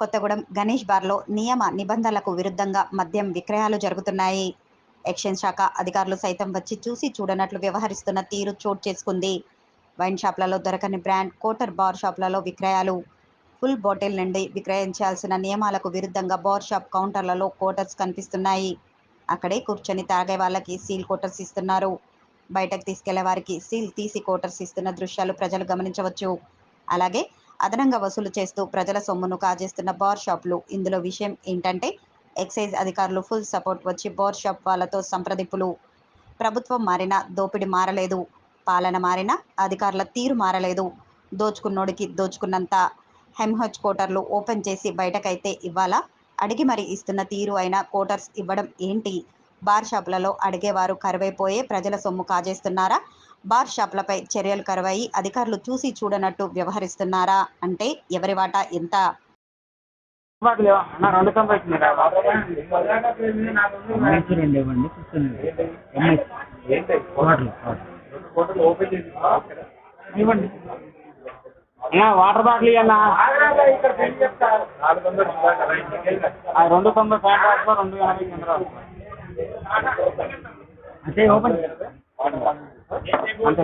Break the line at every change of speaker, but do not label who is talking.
కొత్తగూడెం గణేష్ బార్లో నియమ నిబంధనలకు విరుద్ధంగా మద్యం విక్రయాలు జరుగుతున్నాయి. ఎక్సైజ్ శాఖ అధికారులు సైతం వచ్చి చూసి చూడనట్లు వ్యవహరిస్తున్న తీరు చోటు చేసుకుంది. వైన్ షాప్లలో దొరకని బ్రాండ్ కోటర్ బార్ షాప్లలో విక్రయాలు. ఫుల్ బాటిల్ నుండి విక్రయించాల్సిన నియమాలకు విరుద్ధంగా బార్ షాప్ కౌంటర్లలో కోటర్స్ కనిపిస్తున్నాయి. అక్కడే కూర్చొని తాగే వాళ్ళకి సీల్ కోటర్స్ ఇస్తున్నారు. బయటకు తీసుకెళ్ళే వారికి సీల్ తీసి కోటర్స్ ఇస్తున్న దృశ్యాలు ప్రజలు గమనించవచ్చు. అలాగే అదనంగా వసూలు చేస్తూ ప్రజల సొమ్మును కాజేస్తున్న బార్ షాపులు. ఇందులో విషయం ఏంటంటే ఎక్సైజ్ అధికారులు ఫుల్ సపోర్ట్ వచ్చి బార్ షాప్ వాళ్ళతో సంప్రదింపులు. ప్రభుత్వం మారినా దోపిడి మారలేదు. పాలన మారినా అధికారుల తీరు మారలేదు. దోచుకున్నోడికి దోచుకున్నంత హెమ్హెచ్ కోటర్లు ఓపెన్ చేసి బయటకైతే ఇవ్వాలా? అడిగి మరి ఇస్తున్న తీరు అయిన కోటర్స్ ఇవ్వడం ఏంటి? బార్ షాపులలో అడిగేవారు కరువైపోయే ప్రజల సొమ్ము కాజేస్తున్నారా? బార్ షాపులపై చర్యలు కరువయి అధికారులు చూసి చూడనట్టు వ్యవహరిస్తున్నారా? అంటే ఎవరి వాటా ఎంత?
వాటర్
ఇవ్వండి. అన్న వాటర్ బాటిల్ ఇవ్వన్నా ఆ రెండు తొంభై ప్యాంట్ రెండు ఎనభై కింద రాసుకో
అంటే ఓపెన్.
அந்த